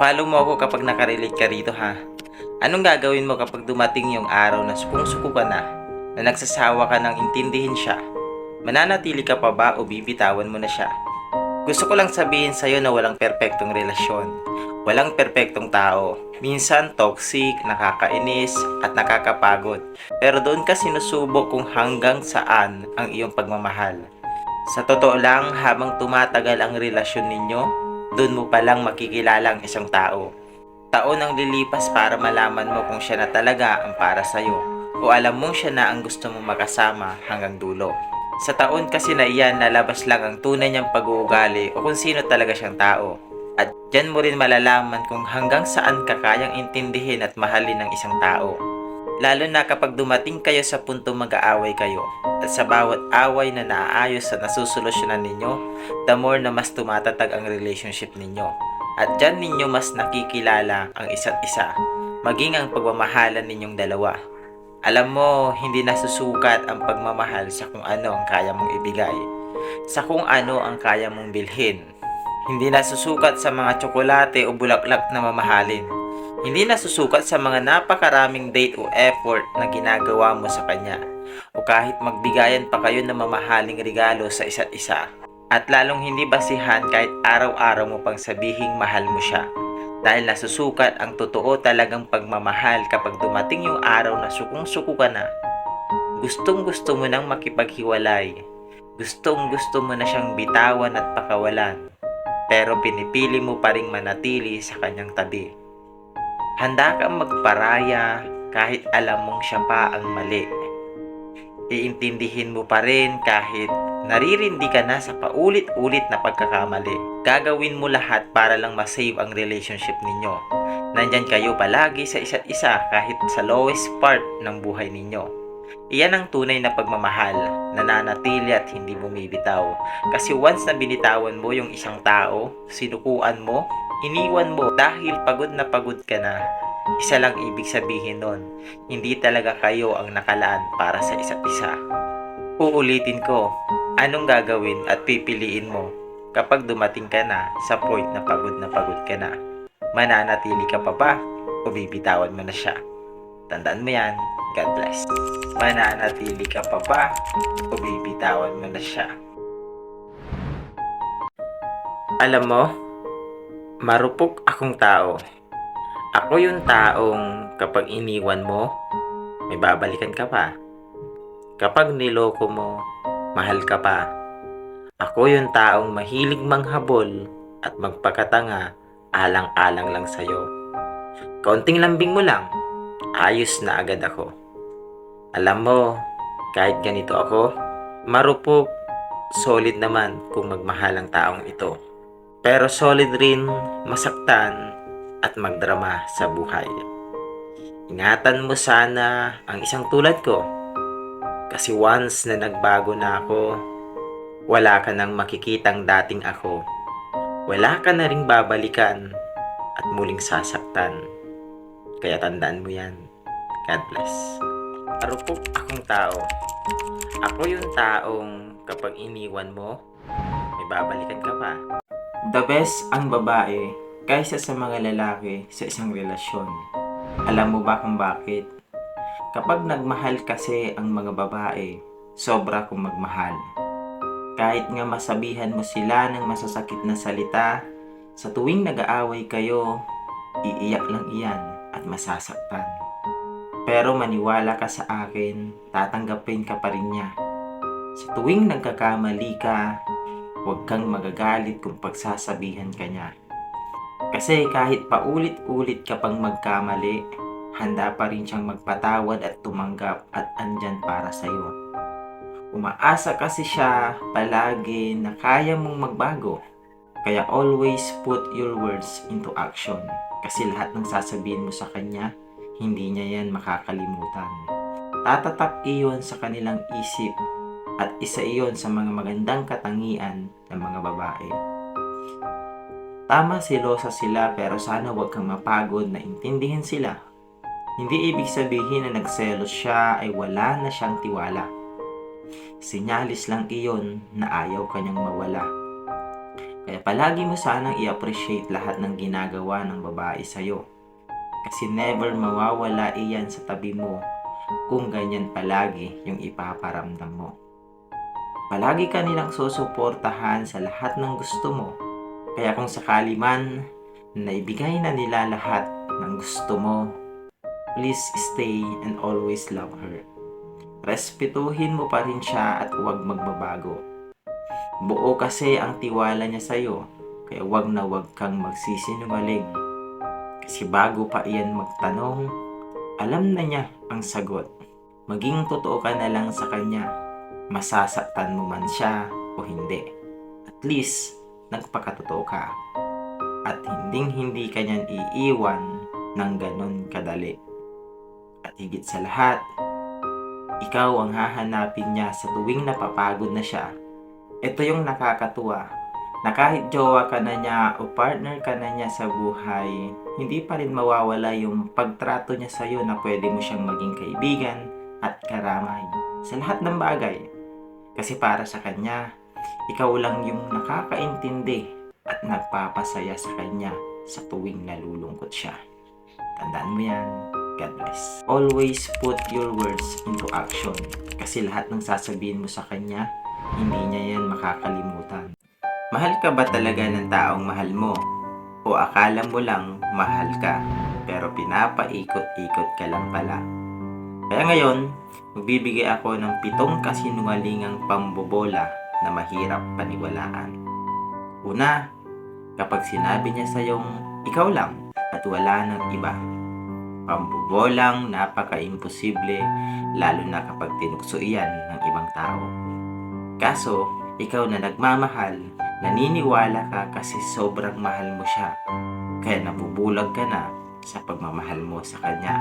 Follow mo ako kapag nakarelate ka rito ha. Anong gagawin mo kapag dumating yung araw na sukong-suko ka na, na nagsasawa ka nang intindihin siya? Mananatili ka pa ba o bibitawan mo na siya? Gusto ko lang sabihin sa'yo na walang perpektong relasyon. Walang perpektong tao. Minsan toxic, nakakainis, at nakakapagod. Pero doon ka sinusubok kung hanggang saan ang iyong pagmamahal. Sa totoo lang, habang tumatagal ang relasyon ninyo, doon mo palang makikilala ang isang tao. Taon ang lilipas para malaman mo kung siya na talaga ang para sa'yo o alam mong siya na ang gusto mong makasama hanggang dulo. Sa taon kasi na iyan, lalabas lang ang tunay niyang pag-uugali o kung sino talaga siyang tao. At dyan mo rin malalaman kung hanggang saan ka kayang intindihin at mahalin ng isang tao. Lalo na kapag dumating kayo sa punto mag-aaway kayo at sa bawat away na naaayos at nasusolusyonan ninyo, the more na mas tumatatag ang relationship ninyo. At dyan ninyo mas nakikilala ang isa't isa, maging ang pagmamahalan ninyong dalawa. Alam mo, hindi nasusukat ang pagmamahal sa kung ano ang kaya mong ibigay, sa kung ano ang kaya mong bilhin. Hindi nasusukat sa mga tsokolate o bulaklak na mamahalin. Hindi nasusukat sa mga napakaraming date o effort na ginagawa mo sa kanya o kahit magbigayan pa kayo ng mamahaling regalo sa isa't isa. At lalong hindi basihan kahit araw-araw mo pang sabihing mahal mo siya. Dahil nasusukat ang totoo talagang pagmamahal kapag dumating yung araw na sukong-suko ka na. Gustong gusto mo nang makipaghiwalay. Gustong gusto mo na siyang bitawan at pakawalan. Pero pinipili mo pa ring manatili sa kanyang tabi. Handa kang magparaya kahit alam mong siya pa ang mali. Iintindihin mo pa rin kahit naririndi ka na sa paulit-ulit na pagkakamali. Gagawin mo lahat para lang masave ang relationship ninyo. Nandyan kayo palagi sa isa't isa kahit sa lowest part ng buhay ninyo. Iyan ang tunay na pagmamahal, nananatili at hindi bumibitaw. Kasi once na binitawan mo yung isang tao, sinukuan mo, iniwan mo dahil pagod na pagod ka na, isa lang ibig sabihin nun, hindi talaga kayo ang nakalaan para sa isa't isa. Uulitin ko, anong gagawin at pipiliin mo kapag dumating ka na sa point na pagod na pagod ka na? Mananatili ka pa ba o bibitawan mo na siya? Tandaan mo yan. God bless. Mananatili ka pa ba o bibitawan mo na siya? Alam mo, marupok akong tao. Ako yung taong kapag iniwan mo, may babalikan ka pa. Kapag niloko mo, mahal ka pa. Ako yung taong mahilig manghabol at magpakatanga alang-alang lang sa'yo. Kaunting lambing mo lang, ayos na agad ako. Alam mo, kahit ganito ako, marupok, solid naman kung magmahal ang taong ito. Pero solid rin masaktan at magdrama sa buhay. Ingatan mo sana ang isang tulad ko. Kasi once na nagbago na ako, wala ka nang makikitang dating ako. Wala ka na ring babalikan at muling sasaktan. Kaya tandaan mo yan. God bless. Arupok akong tao. Ako yung taong kapag iniwan mo, may babalikan ka pa. The best ang babae kaysa sa mga lalaki sa isang relasyon. Alam mo ba kung bakit? Kapag nagmahal kasi ang mga babae, sobra kong magmahal. Kahit nga masabihan mo sila ng masasakit na salita, sa tuwing nag-aaway kayo, iiyak lang iyan at masasaktan. Pero maniwala ka sa akin, tatanggapin ka pa rin niya. Sa tuwing nagkakamali ka, huwag kang magagalit kung pagsasabihan ka niya. Kasi kahit paulit-ulit ka pang magkamali, handa pa rin siyang magpatawad at tumanggap at andyan para sa'yo. Umaasa kasi siya palagi na kaya mong magbago. Kaya always put your words into action. Kasi lahat ng sasabihin mo sa kanya, hindi niya yan makakalimutan. Tatatak iyon sa kanilang isip at isa iyon sa mga magandang katangian ng mga babae. Tama silosa sila pero sana wag kang mapagod na intindihin sila. Hindi ibig sabihin na nagselos siya ay wala na siyang tiwala. Sinyalis lang iyon na ayaw kanyang mawala. Kaya palagi mo sanang i-appreciate lahat ng ginagawa ng babae sa'yo. Kasi never mawawala iyan sa tabi mo kung ganyan palagi yung ipaparamdam mo. Palagi ka nilang susuportahan sa lahat ng gusto mo. Kaya kung sakali man na ibigay na nila lahat ng gusto mo, please stay and always love her. Respetuhin mo pa rin siya at huwag magbabago. Buo kasi ang tiwala niya sa'yo, kaya huwag na huwag kang magsisinungaling. Kasi bago pa iyan magtanong, alam na niya ang sagot. Maging totoo ka na lang sa kanya. Masasaktan mo man siya o hindi. At least, nagpakatotoo ka. At hinding hindi ka niyan iiwan ng ganun kadali. At higit sa lahat, ikaw ang hahanapin niya sa tuwing napapagod na siya. Ito yung nakakatuwa na kahit jowa ka na niya o partner ka na niya sa buhay, hindi pa rin mawawala yung pagtrato niya sa'yo na pwede mo siyang maging kaibigan at karamay sa lahat ng bagay. Kasi para sa kanya, ikaw lang yung nakakaintindi at nagpapasaya sa kanya sa tuwing nalulungkot siya. Tandaan mo yan. God bless. Always put your words into action. Kasi lahat ng sasabihin mo sa kanya, hindi niya yan makakalimutan. Mahal ka ba talaga ng taong mahal mo? O akala mo lang mahal ka, pero pinapaikot-ikot ka lang pala? Kaya ngayon, magbibigay ako ng pitong kasinungalingang pambobola na mahirap paniwalaan. Una, kapag sinabi niya sa'yong ikaw lang at wala ng iba. Pambobolang napaka-imposible lalo na kapag tinukso iyan ng ibang tao. Kaso, ikaw na nagmamahal, naniniwala ka kasi sobrang mahal mo siya. Kaya nabubulag ka na sa pagmamahal mo sa kanya.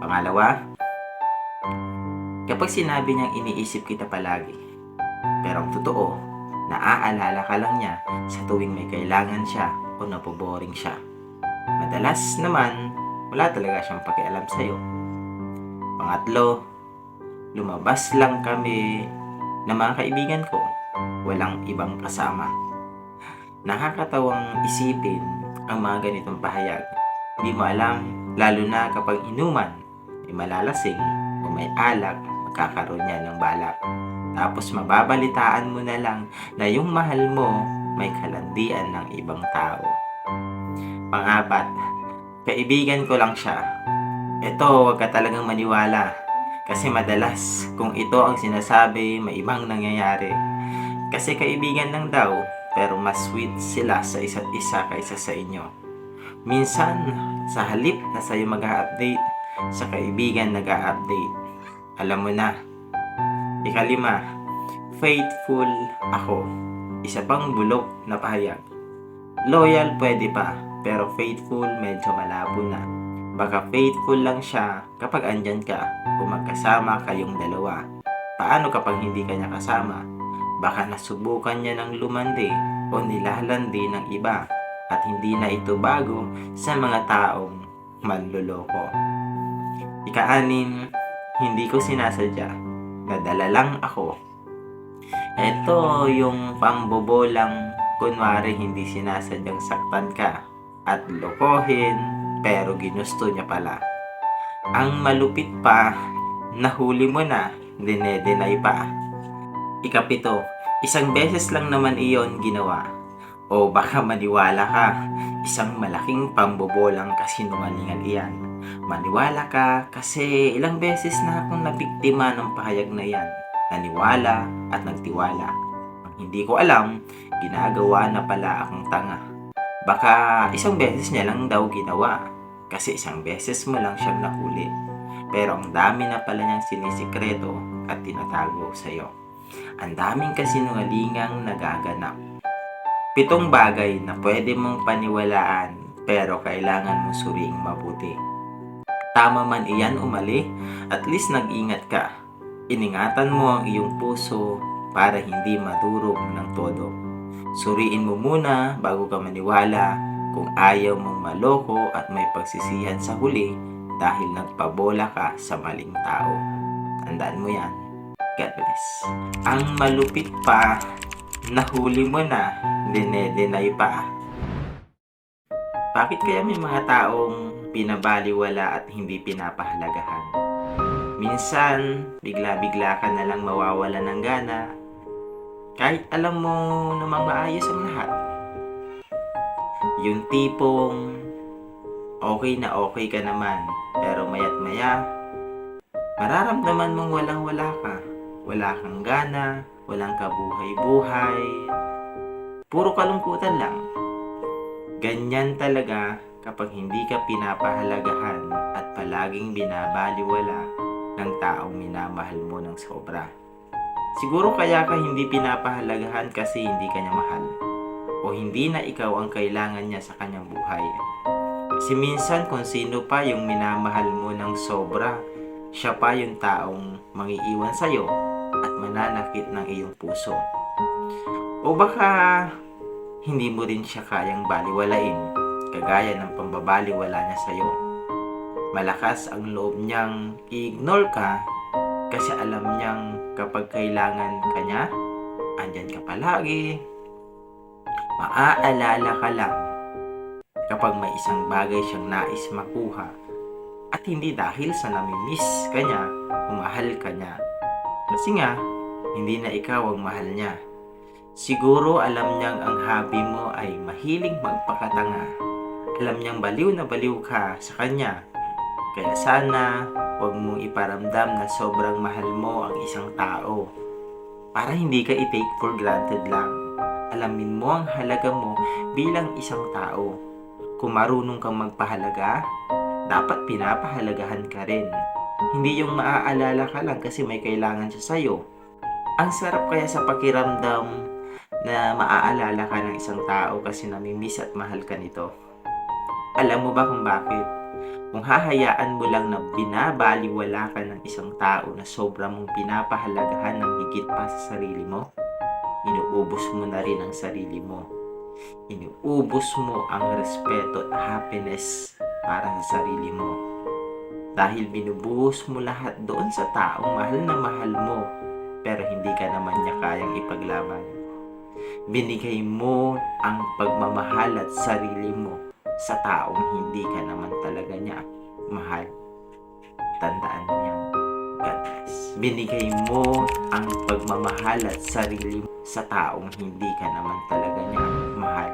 Pangalawa, kapag sinabi niyang iniisip kita palagi, pero ang totoo, naaalala ka lang niya sa tuwing may kailangan siya o napoboring siya. Madalas naman, wala talaga siyang pakialam sa'yo. Pangatlo, lumabas lang kami na mga kaibigan ko, walang ibang kasama. Nakakatawang isipin ang mga ganitong pahayag. Hindi mo alam, lalo na kapag inuman, may malalasing o may alak, magkakaroon niya ng balak. Tapos mababalitaan mo na lang na yung mahal mo may kalandian ng ibang tao. Pangapat, kaibigan ko lang siya. Ito, huwag ka talagang maniwala. Kasi madalas, kung ito ang sinasabi, may ibang nangyayari. Kasi kaibigan lang daw, pero mas sweet sila sa isa't isa kaysa sa inyo. Minsan, sa halip na sa'yo mag-update, sa kaibigan nag update Alam mo na. Ikalima, faithful ako. Isa pang bulok na pahayag. Loyal pwede pa, pero faithful medyo malabo na. Baka faithful lang siya kapag andyan ka o magkasama kayong dalawa. Paano kapag hindi ka niya kasama? Baka nasubukan niya ng lumandi o nilalandi ng iba at hindi na ito bago sa mga taong manluloko. Ikaanim, hindi ko sinasadya. Nadala lang ako. Ito yung pambobolang kunwari hindi sinasadyang saktan ka at lokohin pero ginusto niya pala. Ang malupit pa, nahuli mo na, dinedenay pa. Ikapito, isang beses lang naman iyon ginawa. O baka maniwala ka, isang malaking pambobolang kasinungalingan iyan. Maniwala ka kasi ilang beses na akong nabiktima ng pahayag na yan. Naniwala at nagtiwala. Ang hindi ko alam, ginagawa na pala akong tanga. Baka isang beses niya lang daw ginawa kasi isang beses mo lang siyang nahuli. Pero ang dami na pala niyang sinisikreto at tinatago sa iyo. Ang daming kasinungalingang nagaganap. Pitong bagay na pwede mong paniwalaan pero kailangan mo suriing mabuti. Tama man iyan o mali, at least nag-ingat ka. Iningatan mo ang iyong puso para hindi madurog ng todo. Suriin mo muna bago ka maniwala kung ayaw mong maloko at may pagsisihan sa huli dahil nagpabola ka sa maling tao. Tandaan mo yan. God bless. Ang malupit pa, Nahuli mo na, dinedenay pa. Bakit kaya may mga taong pinabaliwala at hindi pinapahalagahan? Minsan, bigla-bigla ka na lang mawawala ng gana kahit alam mo namang maayos ang lahat. Yung tipong okay na okay ka naman pero mayat maya mararamdaman mong walang wala ka. Wala kang gana, walang kabuhay-buhay, puro kalungkutan lang. Ganyan talaga kapag hindi ka pinapahalagahan at palaging binabaliwala ng taong minamahal mo ng sobra. Siguro kaya ka hindi pinapahalagahan kasi hindi ka niya mahal o hindi na ikaw ang kailangan niya sa kanyang buhay. Kasi minsan kung sino pa yung minamahal mo ng sobra, siya pa yung taong mangiiwan sa'yo at mananakit ng iyong puso. O baka hindi mo rin siya kayang baliwalain, kagaya ng pambabaliwala niya sa'yo. Malakas ang loob niyang i-ignore ka kasi alam niyang kapag kailangan ka niya, andyan ka palagi. Maaalala ka lang kapag may isang bagay siyang nais makuha at hindi dahil sa namimiss ka niya o mahal ka niya. Kasi nga, hindi na ikaw ang mahal niya. Siguro alam niyang ang hobby mo ay mahiling magpakatanga. Alam niyang baliw na baliw ka sa kanya. Kaya sana huwag mong iparamdam na sobrang mahal mo ang isang tao. Para hindi ka i-take for granted lang. Alamin mo ang halaga mo bilang isang tao. Kung marunong kang magpahalaga, dapat pinapahalagahan ka rin. Hindi yung maaalala ka lang kasi may kailangan siya sa'yo. Ang sarap kaya sa pakiramdam na maaalala ka ng isang tao kasi namimiss at mahal ka nito. Alam mo ba kung bakit? Kung hahayaan mo lang na binabaliwala ka ng isang tao na sobra mong pinapahalagahan ng higit pa sa sarili mo, inuubos mo na rin ang sarili mo. Inuubos mo ang respeto at happiness para sa sarili mo. Dahil binubuhos mo lahat doon sa taong mahal na mahal mo, pero hindi ka naman niya kayang ipaglaban. Binigay mo ang pagmamahal at sarili mo sa taong hindi ka naman talaga niya mahal. Tandaan yan. God. Binigay mo ang pagmamahal at sarili sa taong hindi ka naman talaga niya mahal.